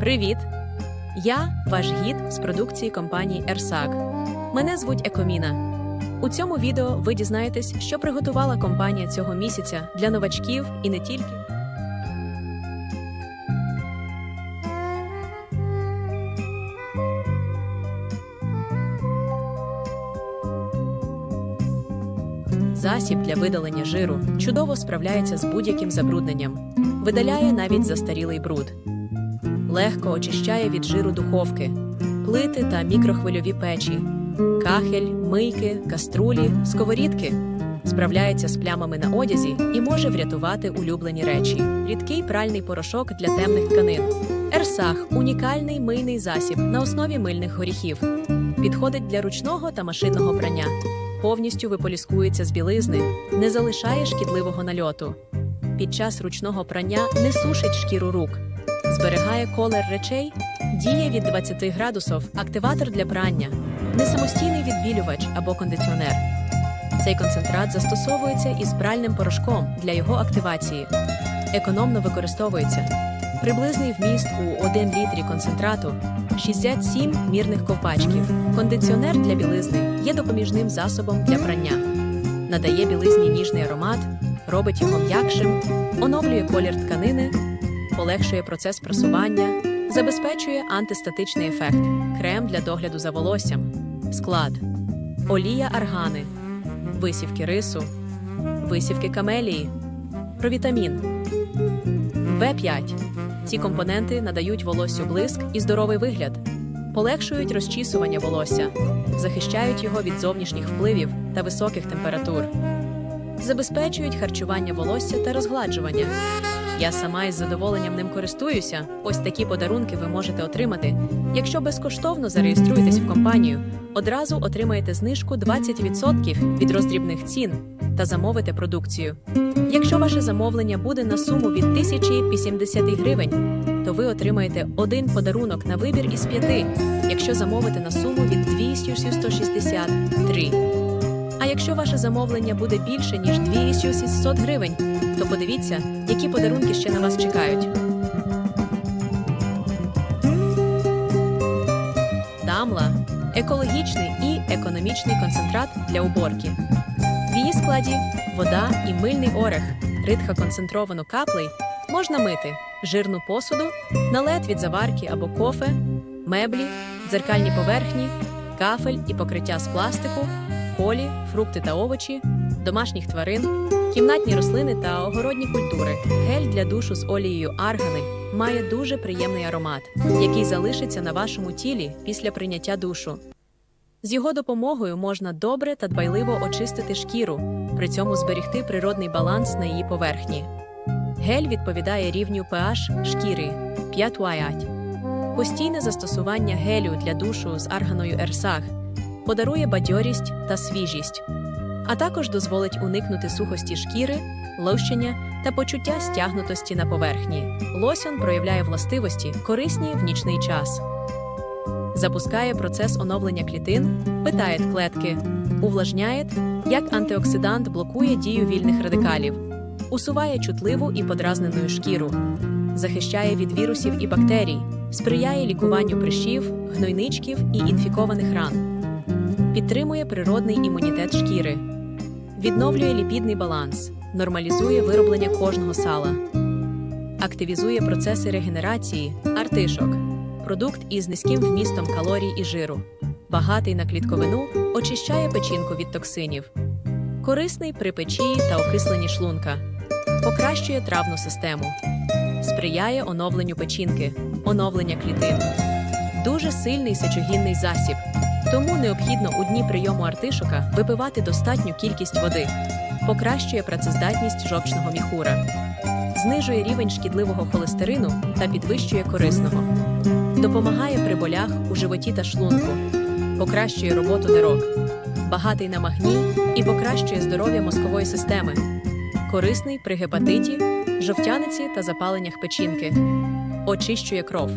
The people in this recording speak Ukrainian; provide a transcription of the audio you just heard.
Привіт! Я ваш гід з продукції компанії Ерсак. Мене звуть Екоміна. У цьому відео ви дізнаєтесь, що приготувала компанія цього місяця для новачків і не тільки. Засіб для видалення жиру чудово справляється з будь-яким забрудненням, видаляє навіть застарілий бруд, легко очищає від жиру духовки, плити та мікрохвильові печі, кахель, мийки, каструлі, сковорідки. Справляється з плямами на одязі і може врятувати улюблені речі. Рідкий пральний порошок для темних тканин. Ерсах унікальний мийний засіб на основі мильних горіхів. Підходить для ручного та машинного прання. Повністю виполіскується з білизни, не залишає шкідливого нальоту. Під час ручного прання не сушить шкіру рук, зберігає колер речей, діє від 20 градусів, активатор для прання, не самостійний відбілювач або кондиціонер. Цей концентрат застосовується із пральним порошком для його активації. Економно використовується. Приблизний вміст у 1 літрі концентрату 67 мірних ковпачків. Кондиціонер для білизни є допоміжним засобом для прання. Надає білизні ніжний аромат, робить його м'якшим, оновлює колір тканини, полегшує процес прасування, забезпечує антистатичний ефект, крем для догляду за волоссям, склад, олія аргани, висівки рису, висівки камелії, провітамін. В5. Ці компоненти надають волоссю блиск і здоровий вигляд, полегшують розчісування волосся, захищають його від зовнішніх впливів та високих температур, забезпечують харчування волосся та розгладжування. Я сама із задоволенням ним користуюся. Ось такі подарунки ви можете отримати. Якщо безкоштовно зареєструєтесь в компанію, одразу отримаєте знижку 20% від роздрібних цін та замовите продукцію. Якщо ваше замовлення буде на суму від 1080 гривень, то ви отримаєте один подарунок на вибір із п'яти, якщо замовите на суму від 263. А якщо ваше замовлення буде більше ніж 2600 гривень, то подивіться, які подарунки ще на вас чекають. Дамла екологічний і економічний концентрат для уборки. В її складі вода і мильний орех, ридха концентровану каплей можна мити жирну посуду, налет від заварки або кофе, меблі, дзеркальні поверхні, кафель і покриття з пластику, полі, фрукти та овочі, домашніх тварин, кімнатні рослини та огородні культури. Гель для душу з олією аргани має дуже приємний аромат, який залишиться на вашому тілі після прийняття душу. З його допомогою можна добре та дбайливо очистити шкіру, при цьому зберігти природний баланс на її поверхні. Гель відповідає рівню pH шкіри 5,5. Постійне застосування гелю для душу з арганою Ерсаг подарує бадьорість та свіжість, а також дозволить уникнути сухості шкіри, лощення та почуття стягнутості на поверхні. Лосьон проявляє властивості, корисні в нічний час запускає процес оновлення клітин, питає клетки, увлажняє, як антиоксидант блокує дію вільних радикалів, усуває чутливу і подразнену шкіру, захищає від вірусів і бактерій, сприяє лікуванню прищів, гнойничків і інфікованих ран, підтримує природний імунітет шкіри, відновлює ліпідний баланс, нормалізує вироблення кожного сала, активізує процеси регенерації, артишок продукт із низьким вмістом калорій і жиру, багатий на клітковину, очищає печінку від токсинів, корисний при печії та окисленні шлунка, покращує травну систему, сприяє оновленню печінки, оновлення клітин, дуже сильний сечогінний засіб. Тому необхідно у дні прийому артишока випивати достатню кількість води, покращує працездатність жовчного міхура, знижує рівень шкідливого холестерину та підвищує корисного. Допомагає при болях у животі та шлунку, покращує роботу нирок, багатий на магній і покращує здоров'я мозкової системи, корисний при гепатиті, жовтяниці та запаленнях печінки, очищує кров.